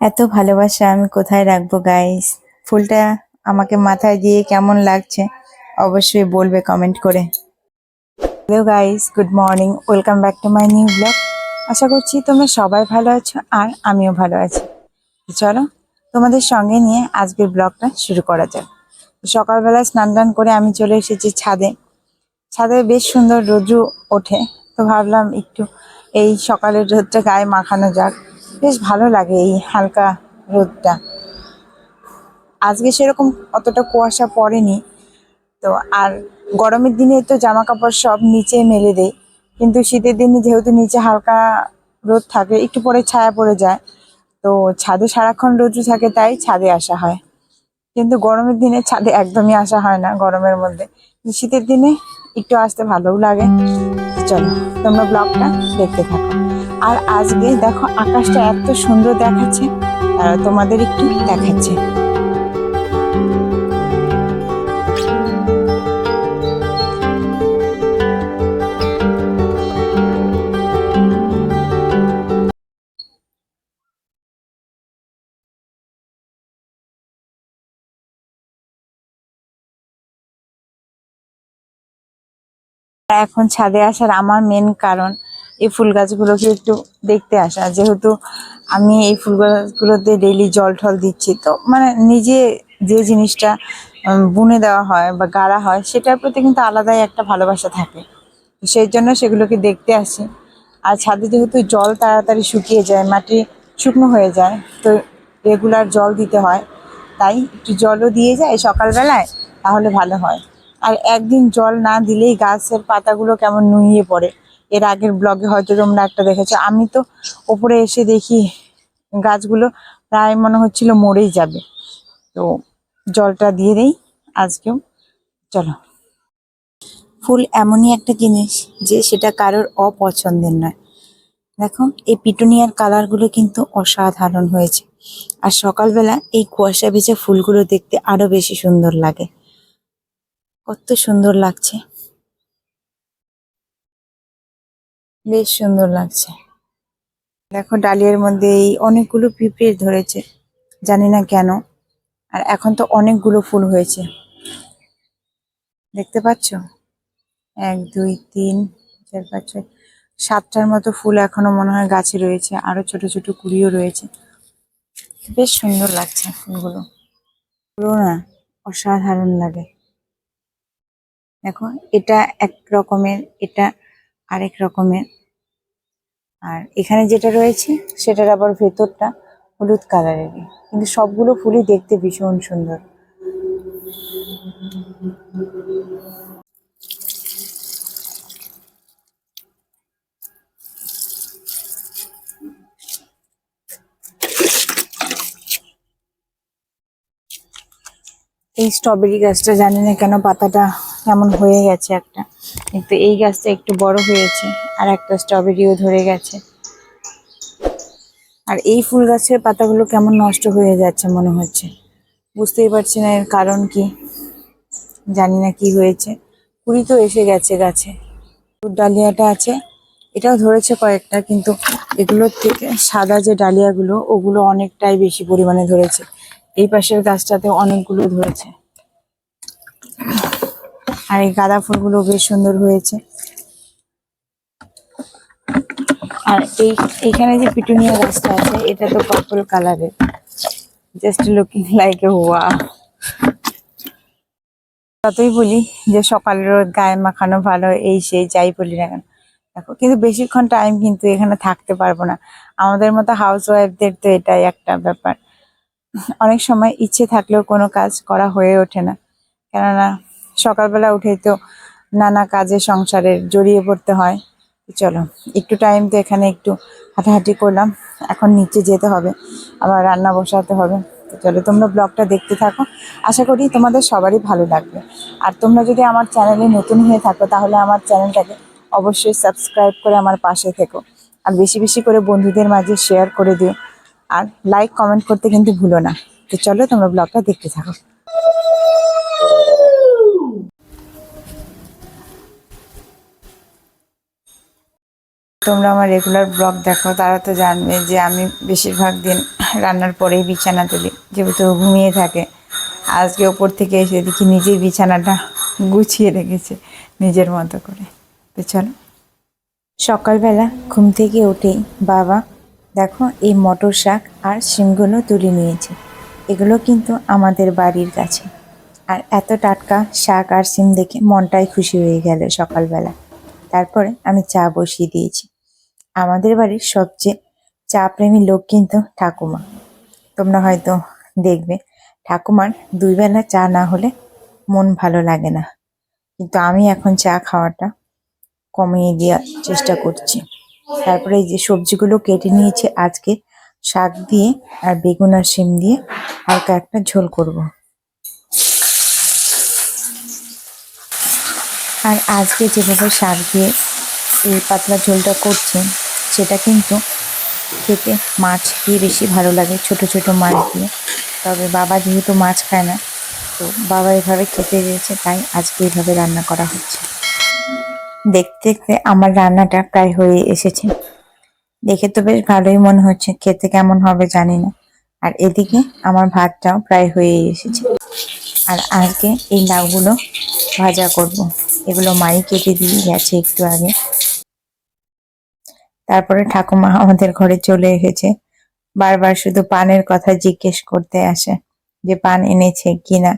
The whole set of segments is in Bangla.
এত ভালোবাসা আমি কোথায় রাখব গাইস ফুলটা আমাকে মাথায় দিয়ে কেমন লাগছে অবশ্যই বলবে কমেন্ট করে। Hello guys good morning welcome back to my new blog আশা করছি তোমরা সবাই ভালো আছো আর আমিও ভালো আছি। চলো তোমাদের সঙ্গে নিয়ে আজকের ব্লগটা শুরু করা যাক। সকালবেলা স্নান টান করে আমি চলে এসেছি ছাদে। ছাদে বেশ সুন্দর রোদ্রু ওঠে। তো ভাবলাম একটু এই সকালের রোদটা গায়ে মাখানো যাক। বেশ ভালো লাগে এই হালকা রোদটা। আজকে সেরকম অতটা কুয়াশা পড়েনি। তো আর গরমের দিনে তো জামা কাপড় সব নিচে মেলে দেয়। কিন্তু শীতের দিনে যেহেতু নিচে হালকা রোদ থাকে, একটু পরে ছায়া পড়ে যায়। তো ছাদে সারাক্ষণ রোদ্রু থাকে, তাই ছাদে আসা হয়। কিন্তু গরমের দিনে ছাদে একদমই আসা হয় না গরমের মধ্যে। শীতের দিনে একটু আসতে ভালোও লাগে। চলো, তোমরা ব্লগটা দেখতে থাকো। আর আজকে দেখো আকাশটা এত সুন্দর দেখাচ্ছে, তারা তোমাদের একটু দেখাচ্ছে। এখন ছাদে আসার আমার মেন কারণ। এই ফুল গাছগুলোকে একটু দেখতে আসা। যেহেতু আমি এই ফুল গাছগুলোতে ডেইলি জল টল দিচ্ছি, তো মানে নিজে যে জিনিসটা বুনে দেওয়া হয় বা গাড়া হয়, সেটার প্রতি কিন্তু আলাদাই একটা ভালোবাসা থাকে। সেই জন্য সেগুলোকে দেখতে আসি। আর ছাদে যেহেতু জল তাড়াতাড়ি শুকিয়ে যায়, মাটি শুকনো হয়ে যায়, তো রেগুলার জল দিতে হয়। তাই একটু জলও দিয়ে যায় সকালবেলায়, তাহলে ভালো হয়। আর একদিন জল না দিলেই গাছের পাতাগুলো কেমন নুইয়ে পড়ে। এর আগের ব্লগে হয়তো তোমরা একটা দেখেছ। আমি তো ওপরে এসে দেখি গাছগুলো প্রায় মনে হচ্ছিল মরেই যাবে। তো জলটা দিয়ে দেই, আজকেও। চলো। ফুল এমনই একটা জিনিস যে সেটা কারোর অপছন্দের নয়। দেখো, এই পিটুনিয়ার কালারগুলো কিন্তু অসাধারণ হয়েছে। আর সকালবেলা এই কুয়াশা ভেজা ফুলগুলো দেখতে আরও বেশি সুন্দর লাগে। কত সুন্দর লাগছে। বেশ সুন্দর লাগছে। দেখো ডালিয়ার মধ্যে এই অনেকগুলো পিঁপড়ে ধরেছে, জানি না কেন। আর এখন তো অনেকগুলো ফুল হয়েছে। দেখতে পাচ্ছ? এক, দুই, তিন, চার, পাঁচ, ছয়, সাতটার মতো ফুল এখনও মনে হয় গাছে রয়েছে। আরও ছোট ছোট কুড়িও রয়েছে। বেশ সুন্দর লাগছে ফুলগুলো। পুরো না অসাধারণ লাগে। দেখো, এটা এক রকমের, এটা আরেক রকমের। আর এখানে যেটা রয়েছে, সেটার আবার ভেতরটা হলুদ কালারেরই। কিন্তু সবগুলো ফুলই দেখতে ভীষণ সুন্দর। এই স্ট্রবেরি গাছটা জানি না কেন পাতাটা কেমন হয়ে গেছে একটা। কিন্তু এই গাছটা একটু বড় হয়েছে আর একটা স্ট্রবেরিও ধরে গেছে। আর এই ফুল গাছের পাতাগুলো কেমন নষ্ট হয়ে যাচ্ছে মনে হচ্ছে। বুঝতেই পারছি না এর কারণ কি। জানি না কি হয়েছে। কুড়ি তো এসে গেছে গাছে। ডালিয়াটা আছে। এটাও ধরেছে কয়েকটা, কিন্তু এগুলোর থেকে সাদা যে ডালিয়াগুলো, ওগুলো অনেকটাই বেশি পরিমাণে ধরেছে। এই পাশের গাছটাতে অনেকগুলো ধরেছে। আর এই গাঁদা ফুলগুলো বেশ সুন্দর হয়েছে। আর এই, এইখানে যে পিটুনিয়া গাছটা আছে, এটা তো পার্পল কালারের জাস্ট লুকিং লাইক এ ওয়া ততই বলি যে সকালের রোদ, গায়ে মাখানো ভালো, এই সেই, যাই বলি না কেন। দেখো, কিন্তু বেশিক্ষণ টাইম কিন্তু এখানে থাকতে পারব না। আমাদের মতো হাউস ওয়াইফদের তো এটাই একটা ব্যাপার। অনেক সময় ইচ্ছে থাকলেও কোনো কাজ করা হয়ে ওঠে না। কেননা সকালবেলা উঠেই তো নানা কাজে সংসারের জড়িয়ে পড়তে হয়। চলো, একটু টাইম তো এখানে একটু হাঁটাহাঁটি করলাম। এখন নিচে যেতে হবে, আবার রান্না বসাতে হবে। তো চলো, তোমরা ব্লগটা দেখতে থাকো। আশা করি তোমাদের সবারই ভালো লাগবে। আর তোমরা যদি আমার চ্যানেলে নতুন হয়ে থাকো, তাহলে আমার চ্যানেলটাকে অবশ্যই সাবস্ক্রাইব করে আমার পাশে থেকো। আর বেশি বেশি করে বন্ধুদের মাঝে শেয়ার করে দিও। আর লাইক কমেন্ট করতে কিন্তু ভুলো না। তো চলো, তোমরা ব্লগটা দেখতে থাকো। তোমরা আমার রেগুলার ব্লগ দেখো, তারা তো জানবে যে আমি বেশিরভাগ দিন রান্নার পরেই বিছানা তুলি, যেহেতু ঘুমিয়ে থাকে। আজকে ওপর থেকে এসে দেখি নিজেই বিছানাটা গুছিয়ে রেখেছে, নিজের মতো করে। তো চলো, সকালবেলা ঘুম থেকে উঠেই বাবা দেখো এই মটর শাক আর শিমগুলো তুলে নিয়েছে। এগুলো কিন্তু আমাদের বাড়ির কাছে। আর এত টাটকা শাক আর সিম দেখে মনটাই খুশি হয়ে গেল সকালবেলা। তারপরে আমি চা বসিয়ে দিয়েছি। আমাদের বাড়ির সবচেয়ে চা প্রেমী লোক কিন্তু ঠাকুমা। তোমরা হয়তো দেখবে, ঠাকুমার দুই বেলা চা না হলে মন ভালো লাগে না। কিন্তু আমি এখন চা খাওয়াটা কমিয়ে দেওয়ার চেষ্টা করছি। তারপরে এই যে সবজিগুলো কেটে নিয়েছি, আজকে শাক দিয়ে আর বেগুন আর শিম দিয়ে হালকা একটা ঝোল করব। আর আজকে যেভাবে শাক দিয়ে এই পাতলা ঝোলটা করছি সেটা কিন্তু খেতে মাছ দিয়ে বেশি ভালো লাগে, ছোট ছোট মাছ দিয়ে। তবে বাবা যেহেতু মাছ খায় না, তো বাবা এভাবে খেতে দিয়েছে, তাই আজকে এইভাবে রান্না করা হচ্ছে। দেখতে দেখতে আমার রান্নাটা প্রায় হয়ে এসেছে। দেখে তো বেশ ভালোই মনে হচ্ছে, খেতে কেমন হবে জানি না। আর এদিকে আমার ভাতটাও প্রায় হয়ে এসেছে। আর আজকে এই লাউগুলো ভাজা করব। এগুলো মাই কেটে দিয়ে গেছে একটু আগে। তারপরে ঠাকুমা আমাদের ঘরে চলে এসেছে। বারবার শুধু পানের কথা জিজ্ঞেস করতে আসে যে, পান এনেছে কিনা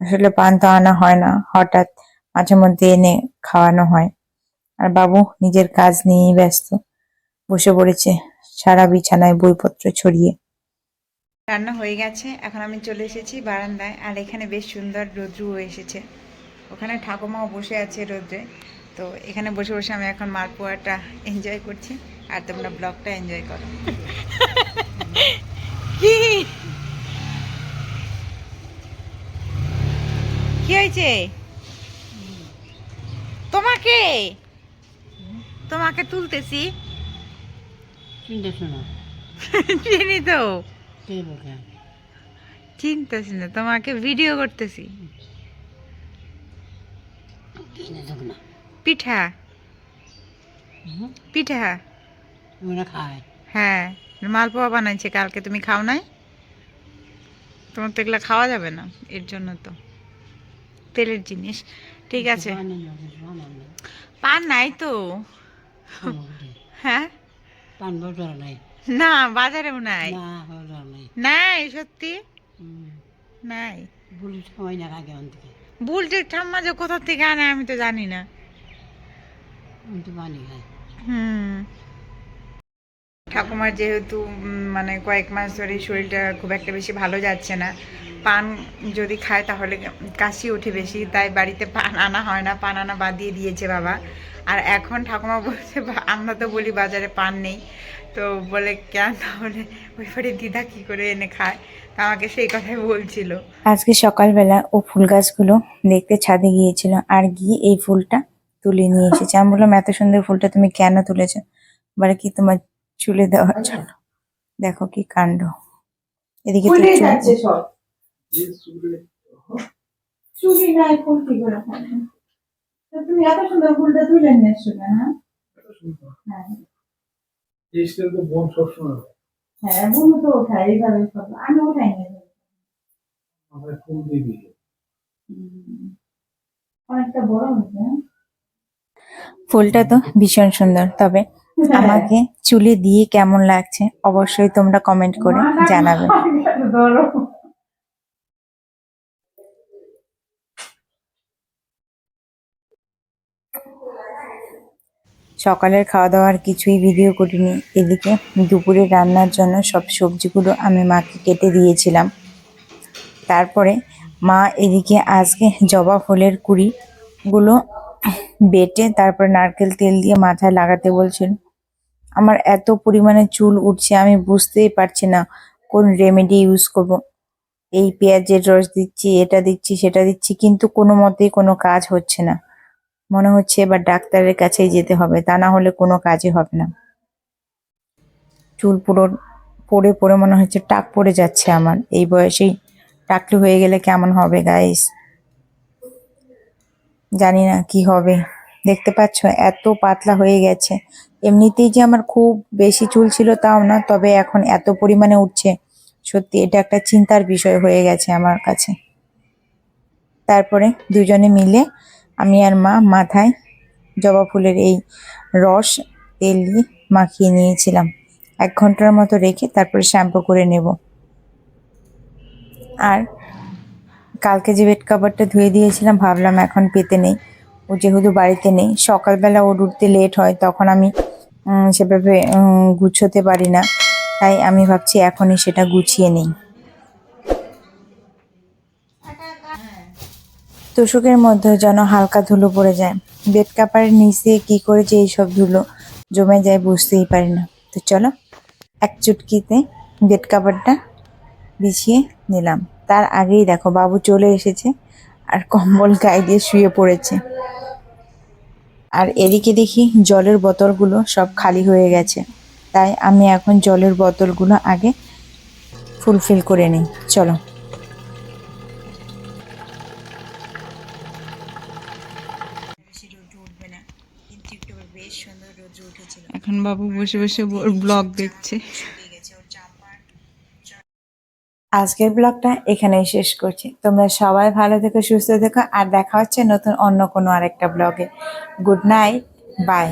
আসলে পান তো আনা হয় না, হঠাৎ মাঝে মধ্যে এনে খাওয়ানো হয়। আর বাবু নিজের কাজ নিয়েই ব্যস্ত। বসে পড়েছে সারা বিছানায় বইপত্র ছড়িয়ে। রান্না হয়ে গেছে, এখন আমি চলে এসেছি বারান্দায়। আর এখানে বেশ সুন্দর রৌদ্রু এসেছে। ওখানে ঠাকুমাও বসে আছে রোদ্রে। তো এখানে বসে বসে আমি এখন মালপোয়াটা এনজয় করছি। আর তোমরা ব্লগটা এনজয় করো। কি? কি হয়েছে? তোমাকে? তোমাকে তুলতেছি। চিনি তো। চিনতেছি না তোমাকে ভিডিও করতেছি। না? পিঠা। পিঠা। ওরা খায় হ্যাঁ মালপোয়া বানাইছে কালকে তুমি খাও নাই? তোমার তো এগুলো খাওয়া যাবে না এর জন্য তো। তেলের জিনিস। ঠিক আছে। পান নাই তো। হ্যাঁ? পান নাই? না বাজারেও নাই। নাই। সত্যি? নাই। বুলটির ঠাম্মা যে কোথা থেকে আনে আমি তো জানি না। হুম। ঠাকুমার যেহেতু মানে কয়েক মাস ধরে শরীরটা খুব একটা বেশি ভালো যাচ্ছে না পান যদি খায় তাহলে কাশি ওঠে বেশি তাই বাড়িতে পান আনা হয় না পান আনা বাদ দিয়ে দিয়েছে বাবা। আর এখন ঠাকুমা বলছে আমরা তো বলি বাজারে পান নেই তো বলে কেন তাহলে? ওই বাড়ি দিদা কি করে এনে খায়? তা আমাকে সেই কথাই বলছিল। আজকে সকালবেলা ও ফুল গাছগুলো দেখতে ছাদে গিয়েছিল আর গিয়ে এই ফুলটা তুলে নিয়ে এসেছে। আমি বললাম এত সুন্দর ফুলটা তুমি কেন তুলেছো? বলে কি তোমার চুলে দেওয়ার জন্য? দেখো কি কাণ্ড। এদিকে তুমি এত সুন্দর ফুলটা তুলে নিয়ে এসছো হ্যাঁ? হ্যাঁ। তো বোন সবসময় হ্যাঁ। বুনু তো ওঠায় এইভাবে সব। আমি ওঠাই না আমাদের ফুল দিয়ে অনেকটা বড় হয়েছে হ্যাঁ? ফুলটা তো ভীষণ সুন্দর। তবে আমাকে চুলে দিয়ে কেমন লাগছে অবশ্যই তোমরা কমেন্ট করে জানাবে। সকালের খাওয়া দাওয়ার কিছুই ভিডিও করিনি। এদিকে দুপুরে রান্নার জন্য সব সবজিগুলো আমি মাকে কেটে দিয়েছিলাম। তারপরে মা এদিকে আজকে জবা ফুলের কুড়িগুলো বেটে তারপর নারকেল তেল দিয়ে মাথায় লাগাতে বলছেন, আমার এত পরিমাণে চুল উঠছে, আমি বুঝতেই পারছি না কোন রেমেডি ইউজ করব। এই পেঁয়াজের রস দিচ্ছি, এটা দিচ্ছি, সেটা দিচ্ছি, কিন্তু কোনো মতেই কোনো কাজ হচ্ছে না। মনে হচ্ছে এবার ডাক্তারের কাছেই যেতে হবে, তা না হলে কোনো কাজই হবে না। চুল পুরো পড়ে পড়ে মনে হচ্ছে টাক পড়ে যাচ্ছে আমার, এই বয়সেই টাকলু হয়ে গেলে কেমন হবে গাইস জানি না কি হবে। দেখতে পাচ্ছ, এত পাতলা হয়ে গেছে। এমনিতেই যে আমার খুব বেশি চুল ছিল তাও না, তবে এখন এত পরিমাণে উঠছে। সত্যি, এটা একটা চিন্তার বিষয় হয়ে গেছে আমার কাছে। তারপরে দুজনে মিলে আমি আর মা মাথায় জবা ফুলের এই রস, তেল দিয়ে মাখিয়ে নিয়েছিলাম। এক ঘণ্টার মতো রেখে তারপরে শ্যাম্পু করে নেব। আর কালকে যে বেড কাভারটা ধুয়ে দিয়েছিলাম, ভাবলাম এখন পেতে নেই। ও যেহেতু বাড়িতে নেই, সকালবেলা ওর উঠতে লেট হয়, তখন আমি সেভাবে গুছোতে পারি না। তাই আমি ভাবছি এখনই সেটা গুছিয়ে নেই। তোষকের মধ্যে যেন হালকা ধুলো পড়ে যায়। বেড কাপারের নিচে কি করে যে এইসব ধুলো, জমে যায় বুঝতেই পারি না। তো চলো, এক চুটকিতে বেড কাভারটা বিছিয়ে নিলাম। তার আগেই দেখো, বাবু চলে এসেছে আর কম্বল গায়ে দিয়ে শুয়ে পড়েছে। আর এদিকে দেখি জলের বোতলগুলো সব খালি হয়ে গেছে। তাই আমি এখন জলের বোতলগুলো আগে ফুলফিল করে নিই। চলো। এখন বাবু বসে বসে ব্লগ দেখছে। আজকের ব্লগটা এখানেই শেষ করছি। তোমরা সবাই ভালো থেকো, সুস্থ থেকো, আর দেখা হচ্ছে নতুন অন্য কোনো আরেকটা ব্লগে। Good night, bye.